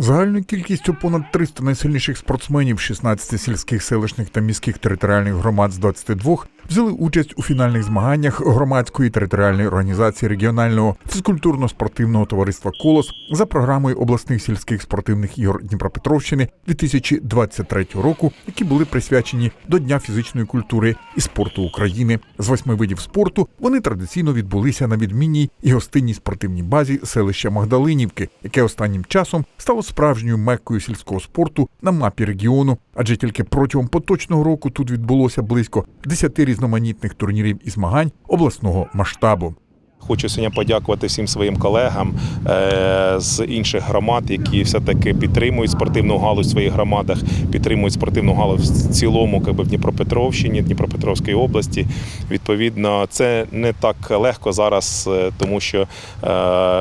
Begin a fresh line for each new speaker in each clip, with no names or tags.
Загальною кількістю понад 300 найсильніших спортсменів 16 сільських, селищних та міських територіальних громад з 22 взяли участь у фінальних змаганнях громадської територіальної організації регіонального фізкультурно-спортивного товариства Колос за програмою обласних сільських спортивних ігор Дніпропетровщини 2023 року, які були присвячені до Дня фізичної культури і спорту України. З восьми видів спорту вони традиційно відбулися на відмінній і гостинній спортивній базі селища Магдалинівки, яке останнім часом стало справжньою меккою сільського спорту на мапі регіону, адже тільки протягом поточного року тут відбулося близько 10 різноманітних турнірів і змагань обласного масштабу.
Хочу сьогодні подякувати всім своїм колегам е, з інших громад, які все-таки підтримують спортивну галузь в своїх громадах, підтримують спортивну галузь в цілому, якби в Дніпропетровщині, Дніпропетровській області. Відповідно, це не так легко зараз, е, тому що е,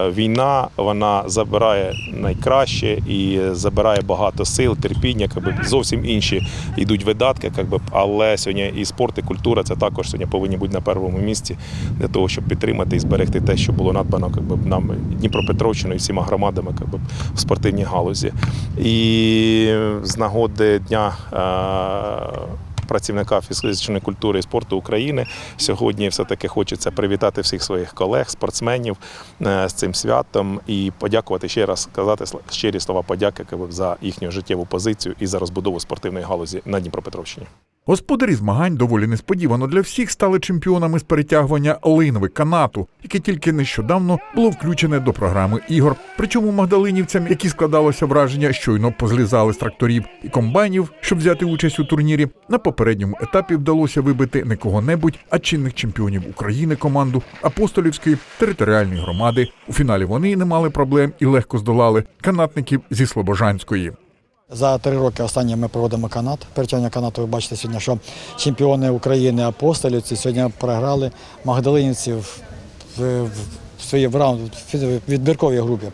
війна вона забирає найкраще і забирає багато сил, терпіння, якби зовсім інші йдуть видатки, якби, але сьогодні і спорт, і культура це також сьогодні повинні бути на першому місці для того, щоб підтримати і зберегти те, що було надбано якби, нам Дніпропетровщиною і всіма громадами якби, в спортивній галузі. І з нагоди дня. е, Працівника фізичної культури і спорту України сьогодні все таки хочеться привітати всіх своїх колег, спортсменів е, з цим святом і подякувати ще раз сказати щирі слова подяки за їхню життєву позицію і за розбудову спортивної галузі на Дніпропетровщині.
Господарі змагань доволі несподівано для всіх стали чемпіонами з перетягування линви канату, яке тільки нещодавно було включене до програми ігор. Причому магдалинівцям, які складалося враження, щойно позлізали з тракторів і комбайнів, щоб взяти участь у турнірі, на попередньому етапі вдалося вибити не кого-небудь, а чинних чемпіонів України команду апостолівської територіальної громади. У фіналі вони не мали проблем і легко здолали канатників зі Слобожанської.
За три роки останні ми проводимо канат. Перетягнення канату ви бачите сьогодні, що чемпіони України апостолівці сьогодні програли Магдалинівці в, в, в своїй в раунд в відбірковій групі.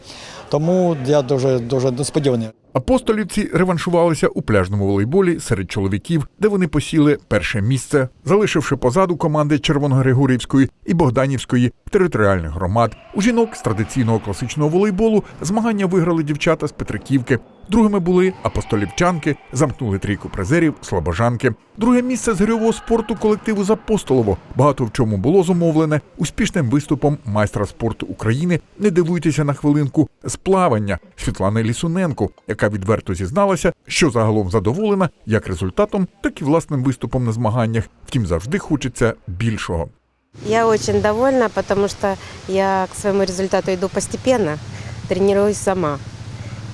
Тому я дуже дуже несподіваний.
Апостолівці реваншувалися у пляжному волейболі серед чоловіків, де вони посіли перше місце, залишивши позаду команди Червоногригорівської і Богданівської територіальних громад. У жінок з традиційного класичного волейболу змагання виграли дівчата з Петриківки. Другими були апостолівчанки, замкнули трійку призерів слобожанки. Друге місце з гирьового спорту колективу з Апостолово багато в чому було зумовлене успішним виступом майстра спорту України. Не дивуйтеся на хвилинку з плавання Світлани Лісуненко, яка відверто зізналася, що загалом задоволена як результатом, так і власним виступом на змаганнях. Втім, завжди хочеться більшого.
Я очень довольна, потому что я к своему результату иду постепенно, тренируюсь сама.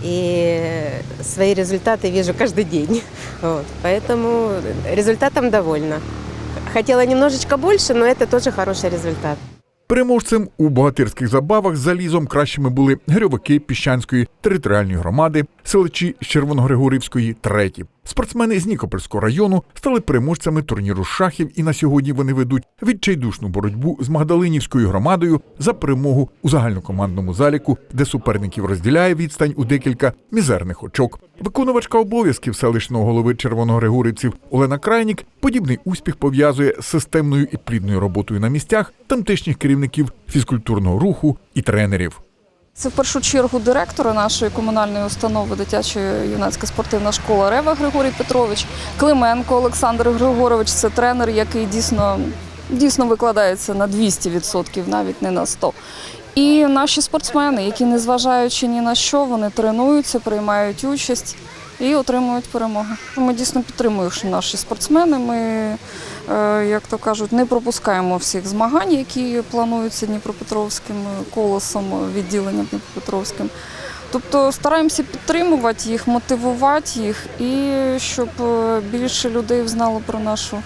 И свои результаты вижу каждый день. Вот. Поэтому результатом довольна. Хотела немножечко больше, но это тоже хороший результат.
Переможцем у богатирських забавах з залізом кращими були гирьовики Піщанської територіальної громади, селичі з Червоногригорівської треті. Спортсмени з Нікопольського району стали переможцями турніру шахів, і на сьогодні вони ведуть відчайдушну боротьбу з Магдалинівською громадою за перемогу у загальнокомандному заліку, де суперників розділяє відстань у декілька мізерних очок. Виконувачка обов'язків селищного голови Червоногригорівців Олена Крайнік подібний успіх пов'язує з системною і плідною роботою на місцях тамтешніх керівників фізкультурного руху і тренерів.
Це в першу чергу директора нашої комунальної установи дитяча юнацька спортивна школа Рева Григорій Петрович, Клименко Олександр Григорович. Це тренер, який дійсно, дійсно викладається на 200%, навіть не на 100%. І наші спортсмени, які, незважаючи ні на що, вони тренуються, приймають участь і отримують перемоги. Ми дійсно підтримуємо наші спортсмени. Ми, як то кажуть, не пропускаємо всіх змагань, які плануються Дніпропетровським колосом, відділенням Дніпропетровським. Тобто стараємося підтримувати їх, мотивувати їх, і щоб е, більше людей знало про нашу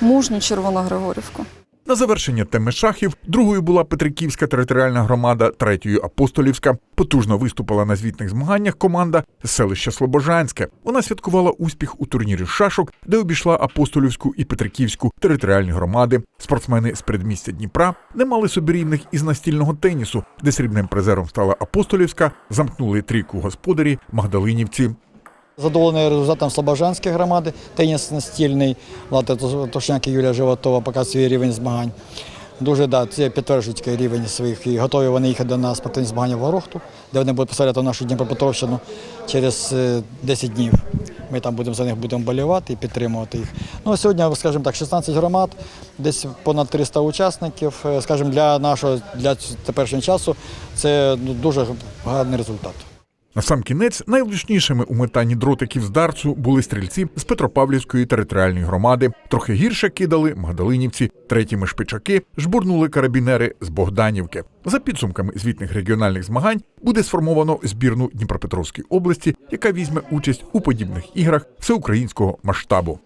мужню Червоногригорівку.
На завершення теми шахів другою була Петриківська територіальна громада, третьою Апостолівська. Потужно виступила на звітних змаганнях команда з селища Слобожанське. Вона святкувала успіх у турнірі шашок, де обійшла Апостолівську і Петриківську територіальні громади. Спортсмени з передмістя Дніпра не мали собі рівних із настільного тенісу, де срібним призером стала Апостолівська, замкнули трійку господарі Магдалинівці.
Задоволений результатом Слобожанської громади, теніс настільний, Лата Тошняк і Юлія Животова показує свій рівень змагань. Дуже да, це підтверджують рівень своїх і готові вони їхати на спортивні змагання в Горохту, де вони будуть представляти нашу Дніпропетровщину через е, 10 днів. Ми там будемо за них будемо болівати і підтримувати їх. Ну, сьогодні, скажімо так, 16 громад, десь понад 300 учасників. Е, Скажімо, для нашого для теперішнього часу це ну, дуже гарний результат.
На сам кінець найвлучнішими у метанні дротиків з дарцу були стрільці з Петропавлівської територіальної громади. Трохи гірше кидали магдалинівці, третіми шпичаки жбурнули карабінери з Богданівки. За підсумками звітних регіональних змагань буде сформовано збірну Дніпропетровської області, яка візьме участь у подібних іграх всеукраїнського масштабу.